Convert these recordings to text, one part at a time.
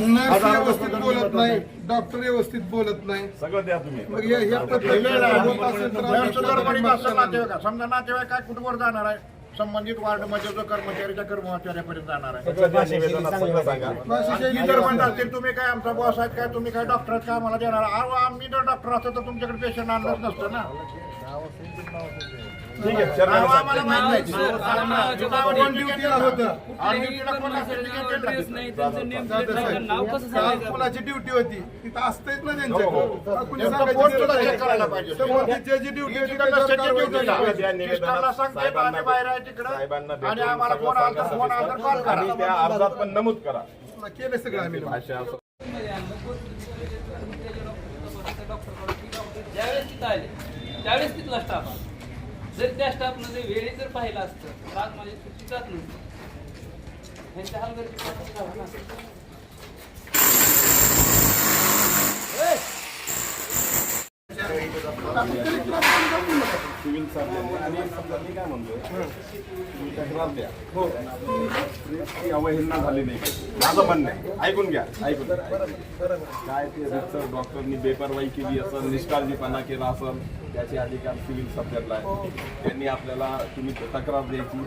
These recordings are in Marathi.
व्यवस्थित बोलत नाही डॉक्टर व्यवस्थित बोलत नाही. सगळं द्या तुम्ही. समजा नातेवाईक काय कुठवर जाणार आहे? संबंधित वार्डमध्ये जो कर्मचारीच्या कर्मचाऱ्यापर्यंत जाणार आहे. सगळं द्या निवेदनात सगळं सांगा अशी आणि शैली ती जर म्हणत जर असतील तुम्ही काय आमचा बॉस आहेत काय? तुम्ही काय डॉक्टर आहेत काय आम्हाला देणार? अहो आम्ही जर डॉक्टर असतो तर तुमच्याकडे पेशंट आणलंच नसतं ना. ठीक आहे आम्हाला माहीत नाही. कोणाची ड्युटी होती? तिथं असतेच ना हो, त्यांच्याकडे कुणी त्यांचं सांगायची पोस्ट गरज सुद्धा नाही. check करायला पाहिजे. संबंधित ज्याची ड्युटी होती बाहेर आहे तिकडं साहेबांना आणि भेटून आम्हाला सगळं फोन आला तर सांगा फोन आला तर कॉल करा. आणि त्या अर्जात पण नमूद करा. केलं सगळं आम्ही भाषा असं ज्यावेळेस तिथं आले त्यावेळेस तिथला स्टाफ जर त्या स्टाफनं जर वेळेत जर पाहिलं असतं तर आज माझी सुट्टी जात नसती ह्यांच्या. ए! सिव्हिल सर्जन आणि समजा मी काय म्हणतोय तुम्ही तक्रार द्या. ती अवहेलना झाली नाही. माझं म्हणणं आहे. ऐकून घ्या. ऐकून. काय ते रितसर डॉक्टरनी बेपरवाई केली असेल निष्काळजीपणा केला असेल त्याचे अधिकार सिव्हिल सब्जेक्टला आहे त्यांनी आपल्याला तुम्ही तक्रार द्यायची.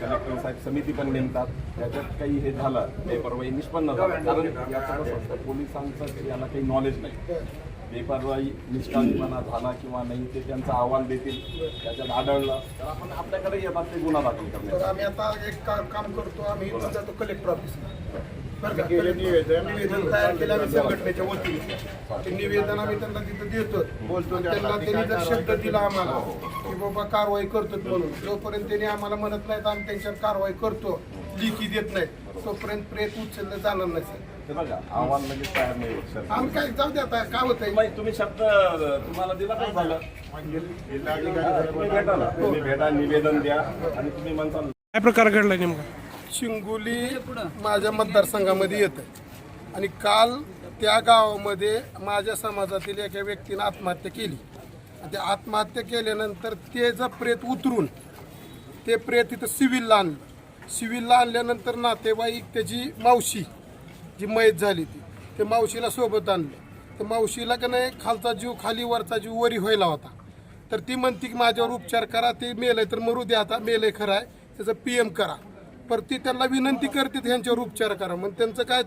कलेक्टर साहेब समिती पण नेमतात. त्याच्यात काही हे झालं. बेपरवाई निष्पन्न झालं. कारण याचं पोलिसांचं याला काही नॉलेज नाही. बेपरवाई निष्काळजीपणा झाला किंवा नाही ते त्यांचा अहवाल देतील त्याच्यात आढळलं तर आपण आपल्याकडे येतात ते गुन्हा दाखल तर करण्याचा आम्ही आता एक का- काम करतो आम्ही जातो कलेक्टर ऑफिसला बरं का? निवेदन तयार केलं आम्ही संघटनेच्या वतीने. ते निवेदन आम्ही त्यांना तिथं देतो. बोलतो त्यांना त्यांनी जर शब्द दिला आम्हाला की बाबा कारवाई करतो म्हणून. जोपर्यंत त्यांनी आम्हाला म्हणत नाहीत आम्ही त्यांच्यावर कारवाई करतो. लिखी देत नाही तोपर्यंत प्रेत उचललं जाणार नाही सर. बघा लगेच तयार नाही होत सर. आम्ही काय जाऊ दे आता काय होतंय? तुम्ही तुम्ही शब्द तुम्हाला दिला काय झालं. तुम्ही भेटा ना. तुम्ही भेटा निवेदन द्या आणि तुम्ही म्हणता काय प्रकार घडला नेमका? शिंगोली माझ्या मतदारसंघामध्ये येतं आणि काल त्या गावामध्ये माझ्या समाजातील एका व्यक्तीनं आत्महत्या केली. आणि ते आत्महत्या केल्यानंतर ते जर प्रेत उतरून ते प्रेत इथं सिव्हिलला आणलं. सिव्हिलला आणल्यानंतर नातेवाईक त्याची मावशी जी मयत झाली ती. ते मावशीला सोबत आणलं. तर मावशीला का नाही खालचा जीव खाली वरचा जीव वरी व्हायला होता. तर ती म्हणती की माझ्यावर उपचार करा ते मेलंय तर मरू द्या आता मेलंय खरं आहे त्याचं पी एम करा. पर ती त्यांना विनंती करते ह्यांच्यावर उपचार करा. मग त्यांचं काय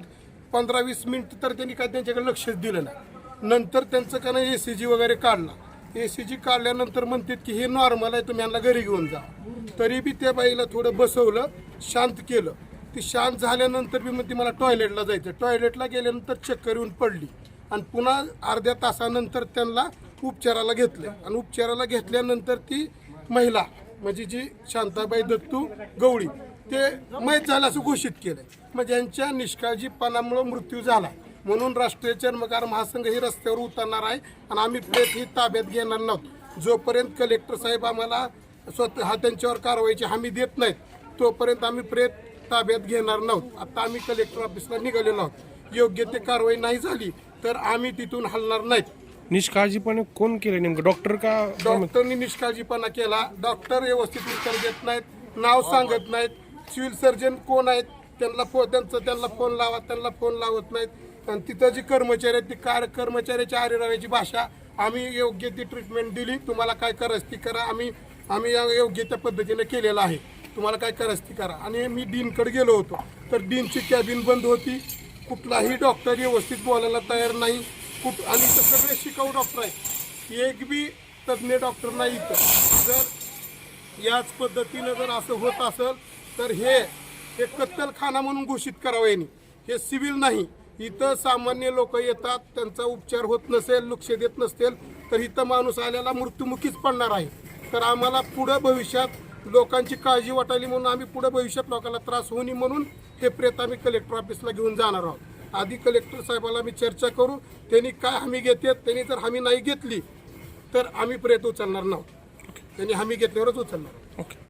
पंधरा वीस मिनिट तर त्यांनी काय त्यांच्याकडे लक्षच दिलं नाही. नंतर त्यांचं का नाही ए सी जी वगैरे काढला. ए सी जी काढल्यानंतर म्हणतात की हे नॉर्मल आहे तुम्ही यांना घरी घेऊन जा. तरी बी त्या बाईला थोडं बसवलं शांत केलं. ती शांत झाल्यानंतर बी म्हणते मला टॉयलेटला जायचं टॉयलेटला गेल्यानंतर चक्कर येऊन पडली. आणि पुन्हा अर्ध्या तासानंतर त्यांना उपचाराला घेतलं आणि उपचाराला घेतल्यानंतर ती महिला म्हणजे जी शांताबाई दत्तू गवळी ते मैत झालं असं घोषित केलं म्हणजे यांच्या निष्काळजीपणामुळं मृत्यू झाला. म्हणून राष्ट्रीय चर्मकार महासंघ ही रस्त्यावर उतरणार आहे आणि आम्ही प्रेत ही ताब्यात घेणार नव्हतो. जोपर्यंत कलेक्टर साहेब आम्हाला स्वतः हा त्यांच्यावर कारवाईची हमी देत नाहीत तोपर्यंत आम्ही प्रेत ताब्यात घेणार नव्हतो. आता आम्ही कलेक्टर ऑफिसला निघालेलो आहोत. योग्य ते कारवाई नाही झाली तर आम्ही तिथून हलणार नाहीत. निष्काळजीपणे कोण केलं नेमकं? डॉक्टर का? डॉक्टरनी निष्काळजीपणा केला. डॉक्टर व्यवस्थित उत्तर देत नाहीत नाव सांगत नाहीत. सिव्हिल सर्जन कोण आहेत? त्यांना फो त्यांचं त्यांना फोन लावा त्यांना फोन लावत नाहीत. आणि तिथं जी कर्मचारी आहेत ती कार कर्मचाऱ्याच्या आरेराव्याची भाषा आम्ही योग्य ती ट्रीटमेंट दिली. तुम्हाला काय करायचं ती करा. आम्ही आम्ही योग्य त्या पद्धतीने केलेलं आहे. तुम्हाला काय करायचं ती करा. आणि मी डीनकडे गेलो होतो. तर डीनची कॅबिन बंद होती. कुठलाही डॉक्टर व्यवस्थित बोलायला तयार नाही. कुठ आणि इथं सगळे शिकाऊ डॉक्टर आहेत. एक बी तज्ज्ञ डॉक्टर नाही इथं. जर याच पद्धतीनं जर असं होत असेल तर हे हे कत्तलखाना म्हणून घोषित करावं यांनी. हे सिव्हिल नाही. इथं सामान्य लोक येतात. त्यांचा उपचार होत नसेल लक्ष देत नसेल तर इथं माणूस आलेला मृत्युमुखीच पडणार आहे. तर आम्हाला पुढं भविष्यात लोकांची काळजी वाटायली म्हणून आम्ही पुढे भविष्यात लोकांना त्रास होऊ नये म्हणून हे प्रेत आम्ही कलेक्टर ऑफिसला घेऊन जाणार आहोत. आधी कलेक्टर साहेबाला आम्ही चर्चा करू त्यांनी काय हमी घेते त्यांनी जर हमी नाही घेतली तर आम्ही प्रेत उचलणार नाहोत त्यांनी हमी घेतल्यावरच उचलणार ओके